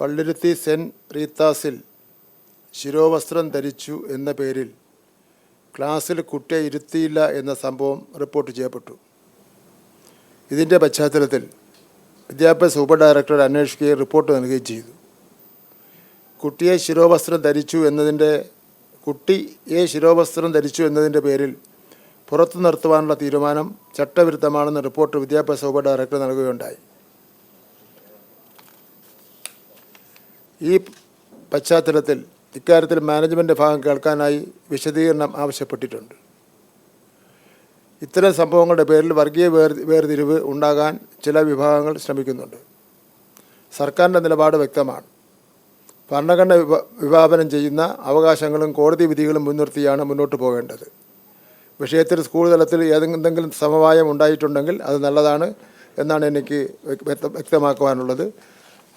Palluruthy saint റീത്താസിൽ ശിരോവസ്ത്രം ധരിച്ചു എന്ന പേരിൽ ക്ലാസ്സിൽ കുട്ടിയെ ഇരുത്തിയില്ല എന്ന സംഭവം റിപ്പോർട്ട് ചെയ്യപ്പെട്ടു. ഇതിന്റെ പശ്ചാത്തലത്തിൽ വിദ്യാഭ്യാസ സൂപ്പർ ഡയറക്ടർ അന്വേഷിക്കുകയും റിപ്പോർട്ട് നൽകുകയും ചെയ്തു. കുട്ടിയെ ശിരോവസ്ത്രം ധരിച്ചു എന്നതിന്റെ കുട്ടിയെ ശിരോവസ്ത്രം ധരിച്ചു എന്നതിന്റെ പേരിൽ പുറത്തു നിർത്തുവാനുള്ള തീരുമാനം ചട്ടവിരുദ്ധമാണെന്ന് റിപ്പോർട്ട് വിദ്യാഭ്യാസ ഉപഡയറക്ടർ നൽകുകയുണ്ടായി. ഈ പശ്ചാത്തലത്തിൽ ഇക്കാര്യത്തിൽ മാനേജ്മെന്റ് ഭാഗം കേൾക്കാനായി വിശദീകരണം ആവശ്യപ്പെട്ടിട്ടുണ്ട്. ഇത്തരം സംഭവങ്ങളുടെ പേരിൽ വർഗീയ വേർ വേർതിരിവ് ഉണ്ടാകാൻ ചില വിഭാഗങ്ങൾ ശ്രമിക്കുന്നുണ്ട്. സർക്കാരിന്റെ നിലപാട് വ്യക്തമാണ്. ഭരണഘടന വിഭ വിഭാവനം ചെയ്യുന്ന അവകാശങ്ങളും കോടതി വിധികളും മുൻനിർത്തിയാണ് മുന്നോട്ട് പോകേണ്ടത്. വിഷയത്തിൽ സ്കൂൾ തലത്തിൽ ഏതെങ്കിലും സമവായം ഉണ്ടായിട്ടുണ്ടെങ്കിൽ അത് നല്ലതാണ് എന്നാണ് എനിക്ക് വ്യക്തമാക്കുവാനുള്ളത്.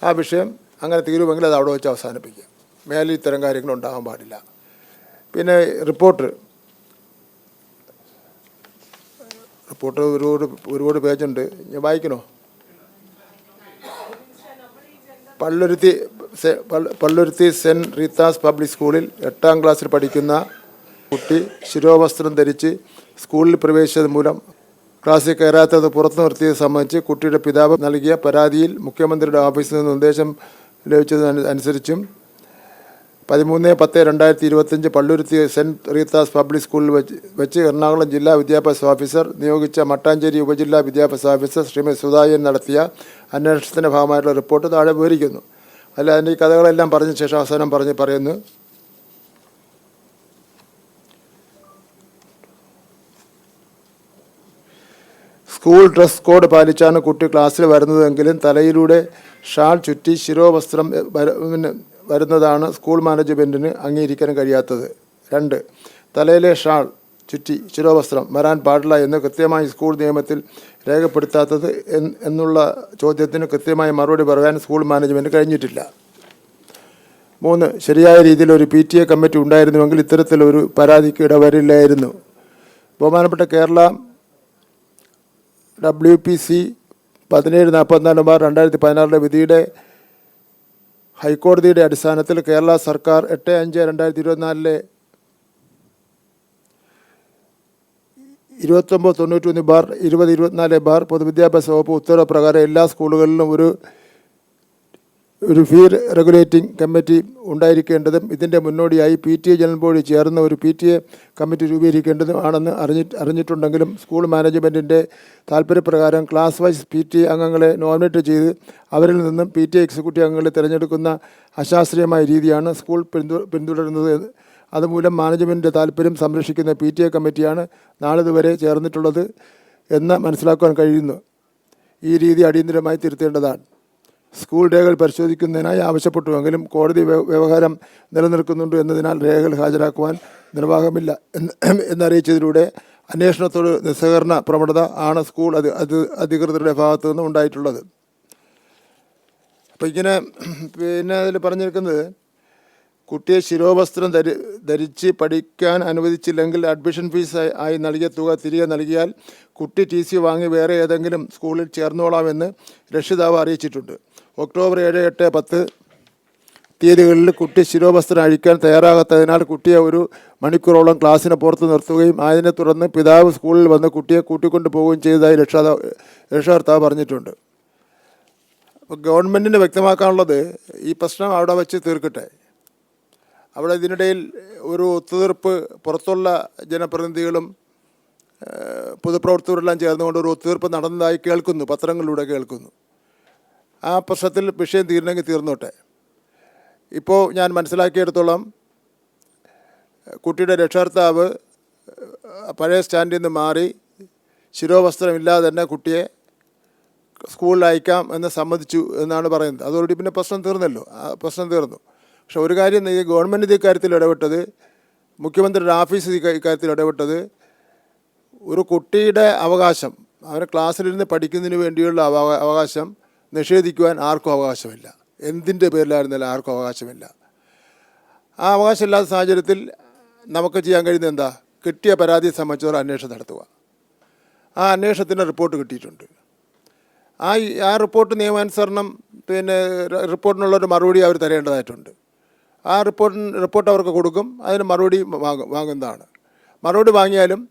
ആ വിഷയം അങ്ങനെ തീരുമെങ്കിൽ അത് അവിടെ വെച്ച് അവസാനിപ്പിക്കുക മേലിൽ ഇത്തരം കാര്യങ്ങൾ ഉണ്ടാകാൻ പാടില്ല. പിന്നെ റിപ്പോർട്ട്. റിപ്പോർട്ട് ഒരുപാട് ഒരുപാട് പേജുണ്ട്. ഞാൻ വായിക്കണോ? Palluruthy Palluruthy saint Rita's public സ്കൂളിൽ എട്ടാം ക്ലാസ്സിൽ പഠിക്കുന്ന കുട്ടി ശിരോവസ്ത്രം ധരിച്ച് സ്കൂളിൽ പ്രവേശിച്ചത് മൂലം ക്ലാസ്സിൽ കയറാത്തത് പുറത്തു നിർത്തിയത് സംബന്ധിച്ച് കുട്ടിയുടെ പിതാവ് നൽകിയ പരാതിയിൽ മുഖ്യമന്ത്രിയുടെ ഓഫീസിൽ നിന്ന് നിർദ്ദേശം ലഭിച്ചത് അനുസരിച്ചും പതിമൂന്ന് പത്ത് രണ്ടായിരത്തി ഇരുപത്തഞ്ച് പള്ളുരുത്തി സെന്റ് റീത്താസ് പബ്ലിക് സ്കൂളിൽ വെച്ച് വെച്ച് എറണാകുളം ജില്ലാ വിദ്യാഭ്യാസ ഓഫീസർ നിയോഗിച്ച മട്ടാഞ്ചേരി ഉപജില്ലാ വിദ്യാഭ്യാസ ഓഫീസർ ശ്രീമതി സുധായൻ നടത്തിയ അന്വേഷണത്തിന്റെ ഭാഗമായിട്ടുള്ള റിപ്പോർട്ട് താഴെ വിവരിക്കുന്നു. അല്ല അതിന്റെ ഈ കഥകളെല്ലാം പറഞ്ഞ ശേഷം അവസാനം പറഞ്ഞ് പറയുന്നു സ്കൂൾ ഡ്രസ് കോഡ് പാലിച്ചാണ് കുട്ടി ക്ലാസ്സിൽ വരുന്നതെങ്കിലും തലയിലൂടെ ഷാൾ ചുറ്റി ശിരോവസ്ത്രം പിന്നെ വരുന്നതാണ് സ്കൂൾ മാനേജ്മെന്റിന് അംഗീകരിക്കാൻ കഴിയാത്തത്. രണ്ട് തലയിലെ ഷാൾ ചുറ്റി ശിരോവസ്ത്രം വരാൻ പാടില്ല എന്ന് കൃത്യമായി സ്കൂൾ നിയമത്തിൽ രേഖപ്പെടുത്താത്തത് എന്നുള്ള ചോദ്യത്തിന് കൃത്യമായി മറുപടി പറയാൻ സ്കൂൾ മാനേജ്മെന്റ് കഴിഞ്ഞിട്ടില്ല. മൂന്ന് ശരിയായ രീതിയിൽ ഒരു പി ടി എ കമ്മിറ്റി ഉണ്ടായിരുന്നുവെങ്കിൽ ഇത്തരത്തിലൊരു പരാതിക്ക് ഇടവരില്ലായിരുന്നു. ബഹുമാനപ്പെട്ട കേരള ഡബ്ല്യു പി സി പതിനേഴ് നാൽപ്പത്തിനാല് ബാർ രണ്ടായിരത്തി പതിനാറിലെ വിധിയുടെ ഹൈക്കോടതിയുടെ അടിസ്ഥാനത്തിൽ കേരള സർക്കാർ എട്ട് അഞ്ച് രണ്ടായിരത്തി ഇരുപത്തിനാലിലെ ഇരുപത്തൊമ്പത് തൊണ്ണൂറ്റി ഒന്ന് ബാർ ഇരുപത് ഇരുപത്തിനാല് ബാർ പൊതുവിദ്യാഭ്യാസ വകുപ്പ് ഉത്തരവ് പ്രകാരം എല്ലാ സ്കൂളുകളിലും ഒരു ഒരു ഫീ റെഗുലേറ്റിംഗ് കമ്മിറ്റി ഉണ്ടായിരിക്കേണ്ടതും ഇതിന്റെ മുന്നോടിയായി P T A general body ചേർന്ന ഒരു പി ടി എ കമ്മിറ്റി രൂപീകരിക്കേണ്ടതും ആണെന്ന് അറിഞ്ഞി അറിഞ്ഞിട്ടുണ്ടെങ്കിലും സ്കൂൾ മാനേജ്മെന്റിന്റെ താല്പര്യപ്രകാരം class wise P T A അംഗങ്ങളെ നോമിനേറ്റ് ചെയ്ത് അവരിൽ നിന്നും പി ടി എ എക്സിക്യൂട്ടീവ് അംഗങ്ങളെ തിരഞ്ഞെടുക്കുന്ന അശാസ്ത്രീയമായ രീതിയാണ് സ്കൂൾ പിന്തു പിന്തുടരുന്നത്. അതുമൂലം മാനേജ്മെന്റിന്റെ താല്പര്യം സംരക്ഷിക്കുന്ന പി ടി എ കമ്മിറ്റിയാണ് നാളിതുവരെ ചേർന്നിട്ടുള്ളത് എന്ന് മനസ്സിലാക്കുവാൻ കഴിയുന്നു. ഈ രീതി അടിയന്തരമായി തിരുത്തേണ്ടതാണ്. സ്കൂൾ രേഖകൾ പരിശോധിക്കുന്നതിനായി ആവശ്യപ്പെട്ടുവെങ്കിലും കോടതി വ്യവഹാരം നിലനിൽക്കുന്നുണ്ട് എന്നതിനാൽ രേഖകൾ ഹാജരാക്കുവാൻ നിർവാഹമില്ല എന്ന് എന്നറിയിച്ചതിലൂടെ അന്വേഷണത്തോട് നിസ്സഹകരണ പ്രവണത ആണ് സ്കൂൾ അത് അധികൃതരുടെ ഭാഗത്തു നിന്നും ഉണ്ടായിട്ടുള്ളത്. അപ്പോൾ ഇങ്ങനെ പിന്നെ അതിൽ പറഞ്ഞിരിക്കുന്നത് കുട്ടിയെ ശിരോവസ്ത്രം ധരി ധരിച്ച് പഠിക്കാൻ അനുവദിച്ചില്ലെങ്കിൽ അഡ്മിഷൻ ഫീസ് ആയി- നൽകിയ തുക തിരികെ നൽകിയാൽ കുട്ടി ടി സി വാങ്ങി വേറെ ഏതെങ്കിലും സ്കൂളിൽ ചേർന്നോളാമെന്ന് രക്ഷിതാവ് അറിയിച്ചിട്ടുണ്ട്. ഒക്ടോബർ ഏഴ് എട്ട് പത്ത് തീയതികളിൽ കുട്ടി ശിരോവസ്ത്രം അഴിക്കാൻ തയ്യാറാകാത്തതിനാൽ കുട്ടിയെ ഒരു മണിക്കൂറോളം ക്ലാസ്സിന് പുറത്ത് നിർത്തുകയും അതിനെ തുടർന്ന് പിതാവ് സ്കൂളിൽ വന്ന് കുട്ടിയെ കൂട്ടിക്കൊണ്ടു പോവുകയും ചെയ്തതായി രക്ഷാതാവ് രക്ഷകർത്താവ് പറഞ്ഞിട്ടുണ്ട്. അപ്പോൾ ഗവൺമെന്റിന് വ്യക്തമാക്കാനുള്ളത് ഈ പ്രശ്നം അവിടെ വെച്ച് തീർക്കട്ടെ. അവിടെ ഇതിനിടയിൽ ഒരു ഒത്തുതീർപ്പ് പുറത്തുള്ള ജനപ്രതിനിധികളും പൊതുപ്രവർത്തകരെല്ലാം ചേർന്നുകൊണ്ട് ഒരു ഒത്തുതീർപ്പ് നടന്നതായി കേൾക്കുന്നു പത്രങ്ങളിലൂടെ കേൾക്കുന്നു. ആ പ്രശ്നത്തിൽ വിഷയം തീരണമെങ്കിൽ തീർന്നോട്ടെ. ഇപ്പോൾ ഞാൻ മനസ്സിലാക്കിയെടുത്തോളം കുട്ടിയുടെ രക്ഷകർത്താവ് പഴയ സ്റ്റാൻഡിൽ നിന്ന് മാറി ശിരോവസ്ത്രമില്ലാതെ തന്നെ കുട്ടിയെ സ്കൂളിൽ അയക്കാം എന്ന് സമ്മതിച്ചു എന്നാണ് പറയുന്നത്. അതോടുകൂടി പിന്നെ പ്രശ്നം തീർന്നല്ലോ. ആ പ്രശ്നം തീർന്നു. പക്ഷെ ഒരു കാര്യം ഗവൺമെന്റ് ഇക്കാര്യത്തിൽ ഇടപെട്ടത് മുഖ്യമന്ത്രിയുടെ ഓഫീസ് ഇക്കാര്യത്തിൽ ഇടപെട്ടത് ഒരു കുട്ടിയുടെ അവകാശം അവന് ക്ലാസ്സിലിരുന്ന് പഠിക്കുന്നതിന് വേണ്ടിയുള്ള അവകാശം നിഷേധിക്കുവാൻ ആർക്കും അവകാശമില്ല. എന്തിന്റെ പേരിലായിരുന്നാലും ആർക്കും അവകാശമില്ല. ആ അവകാശമില്ലാത്ത സാഹചര്യത്തിൽ നമുക്ക് ചെയ്യാൻ കഴിയുന്നത് എന്താ? കിട്ടിയ പരാതിയെ സംബന്ധിച്ചൊരു അന്വേഷണം നടത്തുക. ആ അന്വേഷണത്തിന്റെ റിപ്പോർട്ട് കിട്ടിയിട്ടുണ്ട്. ആ ആ റിപ്പോർട്ട് നിയമാനുസരണം പിന്നെ റിപ്പോർട്ടിനുള്ളൊരു മറുപടി അവർ തരേണ്ടതായിട്ടുണ്ട്. ആ റിപ്പോർട്ടിന് റിപ്പോർട്ട് അവർക്ക് കൊടുക്കും. അതിന് മറുപടി വാങ്ങും വാങ്ങുന്നതാണ്. മറുപടി വാങ്ങിയാലും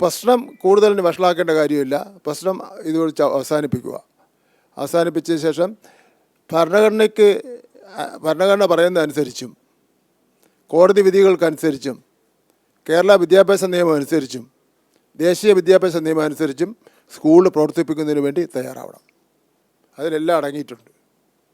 പ്രശ്നം കൂടുതൽ വഷളാക്കേണ്ട കാര്യമില്ല. പ്രശ്നം ഇത് വെച്ച് അവസാനിപ്പിക്കുക. അവസാനിപ്പിച്ച ശേഷം ഭരണഘടനയ്ക്ക് ഭരണഘടന പറയുന്നതനുസരിച്ചും കോടതി വിധികൾക്കനുസരിച്ചും കേരള വിദ്യാഭ്യാസ നിയമം അനുസരിച്ചും ദേശീയ വിദ്യാഭ്യാസ നിയമം അനുസരിച്ചും സ്കൂൾ പ്രവർത്തിപ്പിക്കുന്നതിന് വേണ്ടി തയ്യാറാവണം. അതിലെല്ലാം അടങ്ങിയിട്ടുണ്ട്.